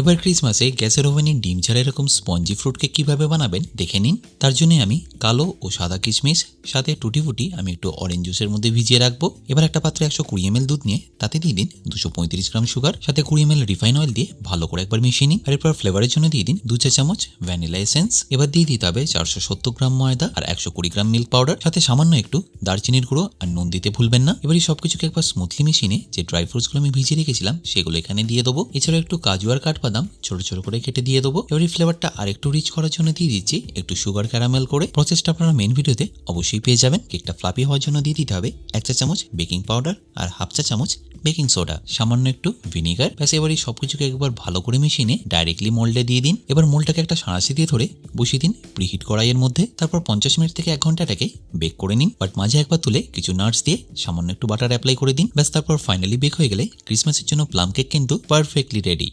এবার ক্রিসমাসে গ্যাসের ওভেনে ডিম ছাড়া এরকম স্পঞ্জি ফ্রুটকে কীভাবে বানাবেন দেখে নিন। তার জন্য আমি কালো ও সাদা কিশমিশ, সাথে টুটি ফুটি আমি একটু অরেঞ্জ জুসের মধ্যে ভিজিয়ে রাখব। এবার একটা পাত্রে একশো কুড়ি এমএল দুধ নিয়ে তাতে দিয়ে দিন দুশো পঁয়ত্রিশ গ্রাম সুগার সাথে কুড়ি এমএল রিফাইন অয়েল দিয়ে ভালো করে একবার মিশিয়ে নিন। আর এরপর ফ্লেভারের জন্য দিয়ে দিন দু চা চামচ ভ্যানিলা এসেন্স এবার দিয়ে দিতে হবে চারশো সত্তর গ্রাম ময়দা আর একশো কুড়ি গ্রাম মিল্ক পাউডার সাথে সামান্য একটু দারচিনির গুঁড়ো আর নুন দিতে ভুলবেন না। এবার এই সবকিছুকে একবার স্মুথলি মিশিয়ে নিয়ে যে ড্রাই ফ্রুটসগুলো আমি ভিজিয়ে রেখেছিলাম সেগুলো এখানে দিয়ে দেবো। এছাড়াও একটু কাজু আর কাঠবাদাম ছোট ছোট করে কেটে দিয়ে দেবো। এবার এই ফ্লেভারটা আর একটু রিচ করার জন্য দিয়ে দিচ্ছি। একটু সুগার ক্যারামেল করে প্রসেসটা আপনারা মেন ভিডিওতে অবশ্যই পেয়ে যাবেন। কেকটা ফ্লাপি হওয়ার জন্য দিয়ে দিতে হবে এক চা চামচ বেকিং পাউডার আর হাফ চা চামচ বেকিং সোডা সামান্য একটু ভিনিগার ব্যাস, এবার এই সবকিছুকে একবার ভালো করে মিশিয়ে নিয়ে ডাইরেক্টলি মোল্ডে দিয়ে দিন। এবার মোল্ডটাকে একটা সাঁড়াশি দিয়ে ধরে বসিয়ে দিন প্রিহিট কড়াইয়ের মধ্যে। তারপর পঞ্চাশ মিনিট থেকে এক ঘন্টাটাকে বেক করে নিন। বাট মাঝে একবার তুলে কিছু নাটস দিয়ে সামান্য একটু বাটার অ্যাপ্লাই করে দিন। ব্যাস, তারপর ফাইনালি বেক হয়ে গেলে ক্রিসমাসের জন্য প্লাম কেক কিন্তু পারফেক্টলি রেডি